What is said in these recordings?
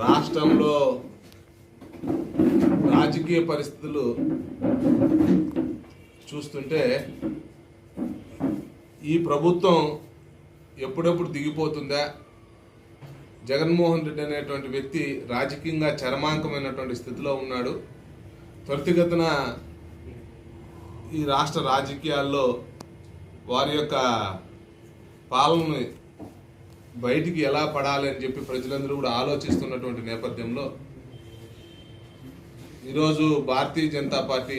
రాష్ట్రంలో రాజకీయ పరిస్థితులు చూస్తుంటే ఈ ప్రభుత్వం ఎప్పుడెప్పుడు దిగిపోతుందా? జగన్మోహన్ రెడ్డి అనేటువంటి వ్యక్తి రాజకీయంగా చరమాంకమైనటువంటి స్థితిలో ఉన్నాడు. త్వరితగతిన ఈ రాష్ట్ర రాజకీయాల్లో వారి యొక్క పాలనని బయటికి ఎలా పడాలి అని చెప్పి ప్రజలందరూ కూడా ఆలోచిస్తున్నటువంటి నేపథ్యంలో ఈరోజు భారతీయ జనతా పార్టీ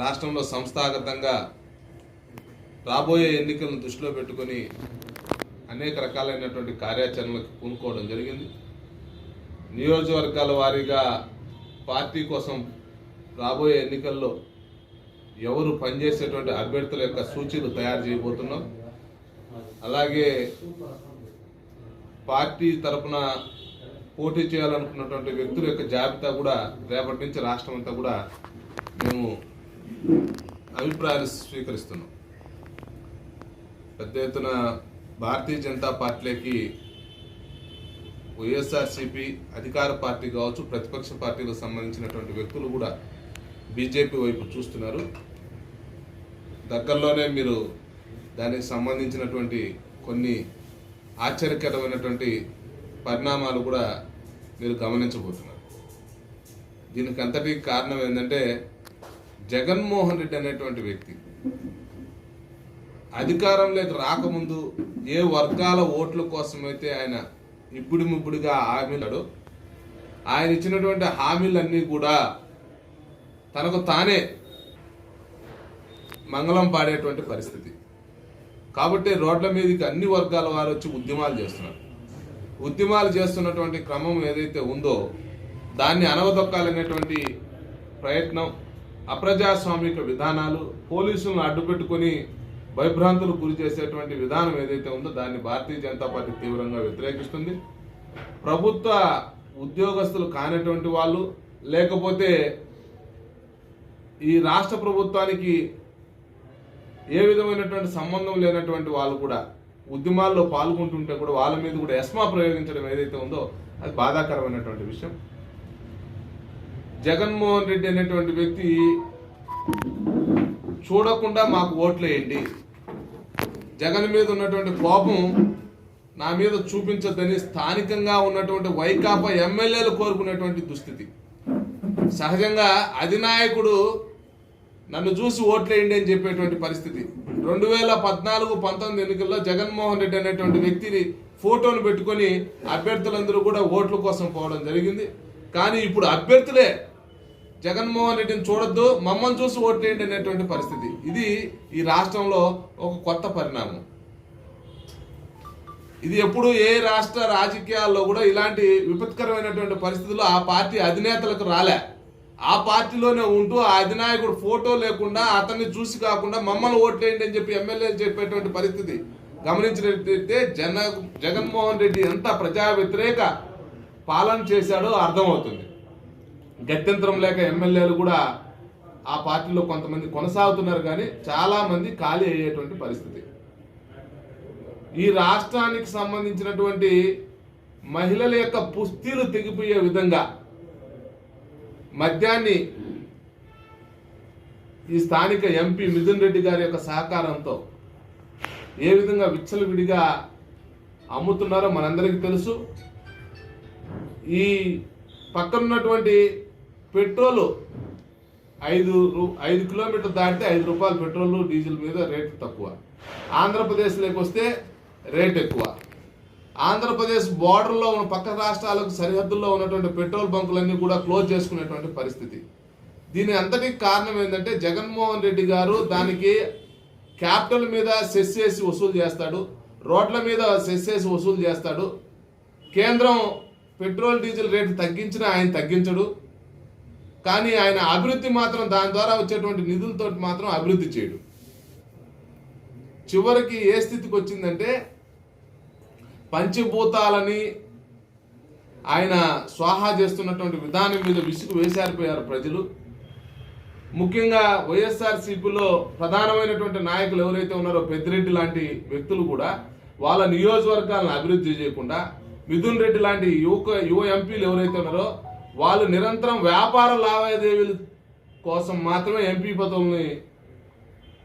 రాష్ట్రంలో సంస్థాగతంగా రాబోయే ఎన్నికలను దృష్టిలో పెట్టుకొని అనేక రకాలైనటువంటి కార్యాచరణలకు పూనుకోవడం జరిగింది. నియోజకవర్గాల వారీగా పార్టీ కోసం రాబోయే ఎన్నికల్లో ఎవరు పనిచేసేటువంటి అభ్యర్థుల యొక్క సూచీలు తయారు చేయబోతున్నాం. అలాగే పార్టీ తరఫున పోటీ చేయాలనుకున్నటువంటి వ్యక్తుల యొక్క జాబితా కూడా రేపటి నుంచి రాష్ట్రం అంతా కూడా మేము అభిప్రాయాలు స్వీకరిస్తున్నాం. పెద్ద ఎత్తున భారతీయ జనతా పార్టీలోకి వైఎస్ఆర్సీపీ అధికార పార్టీ కావచ్చు ప్రతిపక్ష పార్టీలకు సంబంధించినటువంటి వ్యక్తులు కూడా బీజేపీ వైపు చూస్తున్నారు. దగ్గరలోనే మీరు దానికి సంబంధించినటువంటి కొన్ని ఆశ్చర్యకరమైనటువంటి పరిణామాలు కూడా మీరు గమనించబోతున్నారు. దీనికి అంతటి కారణం ఏంటంటే జగన్మోహన్ రెడ్డి అనేటువంటి వ్యక్తి అధికారంలోకి రాకముందు ఏ వర్గాల ఓట్ల కోసమైతే ఆయన ఇప్పుడు ముప్పుడుగా హామీలాడో ఆయన ఇచ్చినటువంటి హామీలన్నీ కూడా తనకు తానే మంగళం పాడేటువంటి పరిస్థితి. కాబట్టి రోడ్ల మీదకి అన్ని వర్గాల వారు వచ్చి ఉద్యమాలు చేస్తున్నారు. ఉద్యమాలు చేస్తున్నటువంటి క్రమం ఏదైతే ఉందో దాన్ని అనవదొక్కాలనేటువంటి ప్రయత్నం అప్రజాస్వామిక విధానాలు పోలీసులను అడ్డుపెట్టుకొని భయభ్రాంతులు గురి చేసేటువంటి విధానం ఏదైతే ఉందో దాన్ని భారతీయ జనతా పార్టీ తీవ్రంగా వ్యతిరేకిస్తుంది. ప్రభుత్వ ఉద్యోగస్తులు కానటువంటి వాళ్ళు లేకపోతే ఈ రాష్ట్ర ప్రభుత్వానికి ఏ విధమైనటువంటి సంబంధం లేనటువంటి వాళ్ళు కూడా ఉద్యమాల్లో పాల్గొంటుంటే కూడా వాళ్ళ మీద కూడా ఎస్మా ప్రయోగించడం ఏదైతే ఉందో అది బాధాకరమైనటువంటి విషయం. జగన్మోహన్ రెడ్డి అనేటువంటి వ్యక్తి చూడకుండా మాకు ఓట్లేయండి. జగన్ మీద ఉన్నటువంటి కోపం నా మీద చూపించద్దని స్థానికంగా ఉన్నటువంటి వైకాపా ఎమ్మెల్యేలు కోరుకునేటువంటి దుస్థితి. సహజంగా అధినాయకుడు నన్ను చూసి ఓట్లేయండి అని చెప్పేటువంటి పరిస్థితి. రెండు వేల పద్నాలుగు పంతొమ్మిది ఎన్నికల్లో జగన్మోహన్ రెడ్డి అనేటువంటి వ్యక్తిని ఫోటోను పెట్టుకొని అభ్యర్థులందరూ కూడా ఓట్ల కోసం పోవడం జరిగింది. కానీ ఇప్పుడు అభ్యర్థులే జగన్మోహన్ రెడ్డిని చూడొద్దు మమ్మల్ని చూసి ఓట్లేయండి అనేటువంటి పరిస్థితి. ఇది ఈ రాష్ట్రంలో ఒక కొత్త పరిణామం. ఇది ఎప్పుడు ఏ రాష్ట్ర రాజకీయాల్లో కూడా ఇలాంటి విపత్కరమైనటువంటి పరిస్థితులు ఆ పార్టీ అధినేతలకు రాలే. ఆ పార్టీలోనే ఉంటూ ఆ అధినాయకుడు ఫోటో లేకుండా అతన్ని చూసి కాకుండా మమ్మల్ని ఓట్లేయండి అని చెప్పి ఎమ్మెల్యేలు చెప్పేటువంటి పరిస్థితి గమనించినట్లయితే జన జగన్మోహన్ రెడ్డి ఎంత ప్రజా వ్యతిరేక పాలన చేశాడో అర్థమవుతుంది. గత్యంతరం లేక ఎమ్మెల్యేలు కూడా ఆ పార్టీలో కొంతమంది కొనసాగుతున్నారు కానీ చాలా మంది ఖాళీ అయ్యేటువంటి పరిస్థితి. ఈ రాష్ట్రానికి సంబంధించినటువంటి మహిళల యొక్క పుస్తీలు తెగిపోయే విధంగా మద్యాన్ని ఈ స్థానిక ఎంపీ మిథున్ రెడ్డి గారి యొక్క సహకారంతో ఏ విధంగా విచ్చలవిడిగా అమ్ముతున్నారో మనందరికీ తెలుసు. ఈ పక్కనున్నటువంటి పెట్రోలు ఐదు రూ- ఐదు కిలోమీటర్ దాటితే ఐదు రూపాయలు పెట్రోల్ డీజిల్ మీద రేటు తక్కువ. ఆంధ్రప్రదేశ్లోకి వస్తే రేట్ ఎక్కువ. ఆంధ్రప్రదేశ్ బార్డర్లో ఉన్న పక్క రాష్ట్రాలకు సరిహద్దుల్లో ఉన్నటువంటి పెట్రోల్ బంకులన్నీ కూడా క్లోజ్ చేసుకునేటువంటి పరిస్థితి. దీని అంతటికి కారణం ఏంటంటే జగన్మోహన్ రెడ్డి గారు దానికి క్యాపిటల్ మీద సెస్ చేసి వసూలు చేస్తాడు రోడ్ల మీద సెస్ చేసి వసూలు చేస్తాడు కేంద్రం పెట్రోల్ డీజిల్ రేటు తగ్గించినా ఆయన తగ్గించడు. కానీ ఆయన అభివృద్ధి మాత్రం దాని ద్వారా వచ్చేటువంటి నిధులతో మాత్రం అభివృద్ధి చేయడు. చివరికి ఏ స్థితికి వచ్చిందంటే పంచభూతాలని ఆయన స్వాహా చేస్తున్నటువంటి విధానం మీద విసుగు వేసారిపోయారు ప్రజలు. ముఖ్యంగా వైఎస్ఆర్సీపీలో ప్రధానమైనటువంటి నాయకులు ఎవరైతే ఉన్నారో పెద్దిరెడ్డి లాంటి వ్యక్తులు కూడా వాళ్ళ నియోజకవర్గాలను అభివృద్ధి చేయకుండా మిథున్ రెడ్డి లాంటి యువక యువ ఎంపీలు ఎవరైతే ఉన్నారో వాళ్ళు నిరంతరం వ్యాపార లావాదేవీల కోసం మాత్రమే ఎంపీ పదవుల్ని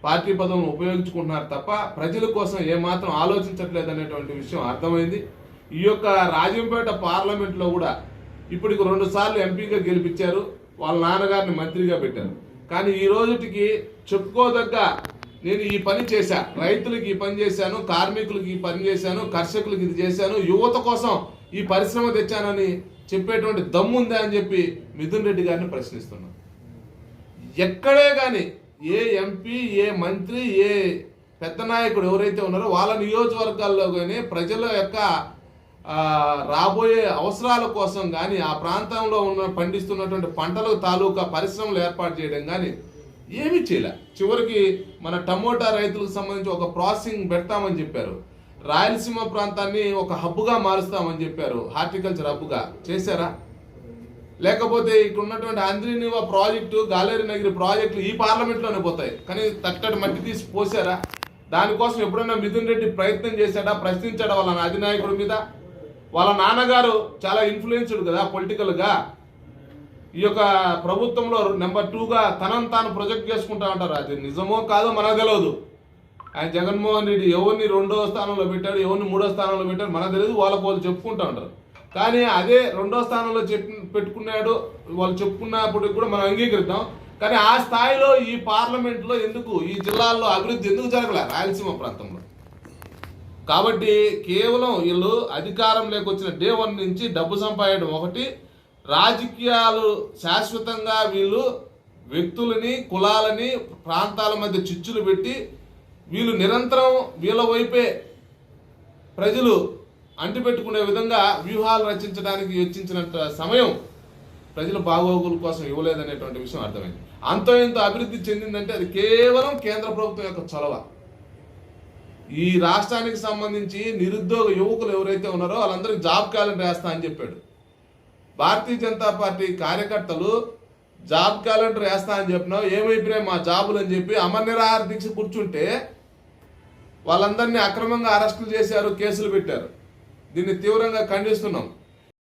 పార్టీ పదవులను ఉపయోగించుకుంటున్నారు తప్ప ప్రజల కోసం ఏమాత్రం ఆలోచించట్లేదు అనేటువంటి విషయం అర్థమైంది. ఈ యొక్క రాజంపేట పార్లమెంట్లో కూడా ఇప్పటికి రెండు సార్లు ఎంపీగా గెలిపించారు. వాళ్ళ నాన్నగారిని మంత్రిగా పెట్టారు. కానీ ఈ రోజుటికి చెప్పుకోదగ్గ నేను ఈ పని చేశా. రైతులకు ఈ పని చేశాను కార్మికులకు ఈ పని చేశాను కర్షకులకు ఇది చేశాను. యువత కోసం ఈ పరిశ్రమ తెచ్చానని చెప్పేటువంటి దమ్ముందా అని చెప్పి మిథున్ రెడ్డి గారిని ప్రశ్నిస్తున్నాను. ఎక్కడే కానీ ఏ ఎంపీ ఏ మంత్రి ఏ పెద్ద నాయకుడు ఎవరైతే ఉన్నారో వాళ్ళ నియోజకవర్గాల్లో కానీ ప్రజల యొక్క రాబోయే అవసరాల కోసం కానీ ఆ ప్రాంతంలో ఉన్న పండిస్తున్నటువంటి పంటలకు తాలూకా పరిశ్రమలు ఏర్పాటు చేయడం కానీ ఏమీ చేయలే. చివరికి మన టమోటా రైతులకు సంబంధించి ఒక ప్రాసెసింగ్ పెడతామని చెప్పారు. రాయలసీమ ప్రాంతాన్ని ఒక హబ్బుగా మారుస్తామని చెప్పారు. హార్టికల్చర్ హబ్బుగా చేశారా? లేకపోతే ఇక్కడ ఉన్నటువంటి ఆంధ్రీనివా ప్రాజెక్టు గాలేరి నగిరి ప్రాజెక్టులు ఈ పార్లమెంట్లోనే పోతాయి. కానీ తట్టడి మట్టి తీసి పోసారా? దానికోసం ఎప్పుడైనా మిథున్ రెడ్డి ప్రయత్నం చేశాడా ప్రశ్నించాడా వాళ్ళ అధినాయకుడి మీద? వాళ్ళ నాన్నగారు చాలా ఇన్ఫ్లుయెన్స్డ్ కదా పొలిటికల్గా ఈ యొక్క ప్రభుత్వంలో నెంబర్ టూగా తనను తాను ప్రొజెక్ట్ చేసుకుంటా ఉంటారు అది నిజమో కాదో మనకు తెలియదు ఆయన జగన్మోహన్ రెడ్డి ఎవరిని రెండో స్థానంలో పెట్టాడు ఎవరిని మూడో స్థానంలో పెట్టాడు మనకు తెలియదు వాళ్ళకు వాళ్ళు చెప్పుకుంటా ఉంటారు. కానీ అదే రెండో స్థానంలో చెప్పిన పెట్టుకున్నాడు వాళ్ళు చెప్పుకున్నప్పటికి కూడా మనం అంగీకరిద్దాం. కానీ ఆ స్థాయిలో ఈ పార్లమెంట్లో ఎందుకు ఈ జిల్లాల్లో అభివృద్ధి ఎందుకు జరగలే రాయలసీమ ప్రాంతంలో? కాబట్టి కేవలం వీళ్ళు అధికారం లేకొచ్చిన డే వన్ నుంచి డబ్బు సంపాదడం ఒకటి రాజకీయాలు శాశ్వతంగా వీళ్ళు వ్యక్తులని కులాలని ప్రాంతాల మధ్య చిచ్చులు పెట్టి వీళ్ళు నిరంతరం వీళ్ళ వైపే ప్రజలు అంటిపెట్టుకునే విధంగా వ్యూహాలు రచించడానికి యోచించినంత సమయం ప్రజల బాగోగుల కోసం ఇవ్వలేదనేటువంటి విషయం అర్థమైంది. అంతో ఇంత అభివృద్ధి చెందిందంటే అది కేవలం కేంద్ర ప్రభుత్వం యొక్క చొలవ ఈ రాష్ట్రానికి సంబంధించి నిరుద్యోగ యువకులు ఎవరైతే ఉన్నారో వాళ్ళందరికీ జాబ్ క్యాలెండర్ వేస్తా అని చెప్పాడు. భారతీయ జనతా పార్టీ కార్యకర్తలు జాబ్ క్యాలెండర్ వేస్తా అని చెప్పినావు ఏమైపోయినాయి మా జాబులు అని చెప్పి అమర్ నిరాహార దీక్ష కూర్చుంటే వాళ్ళందరినీ అక్రమంగా అరెస్టులు చేశారు కేసులు పెట్టారు. దీన్ని తీవ్రంగా ఖండిస్తున్నాం.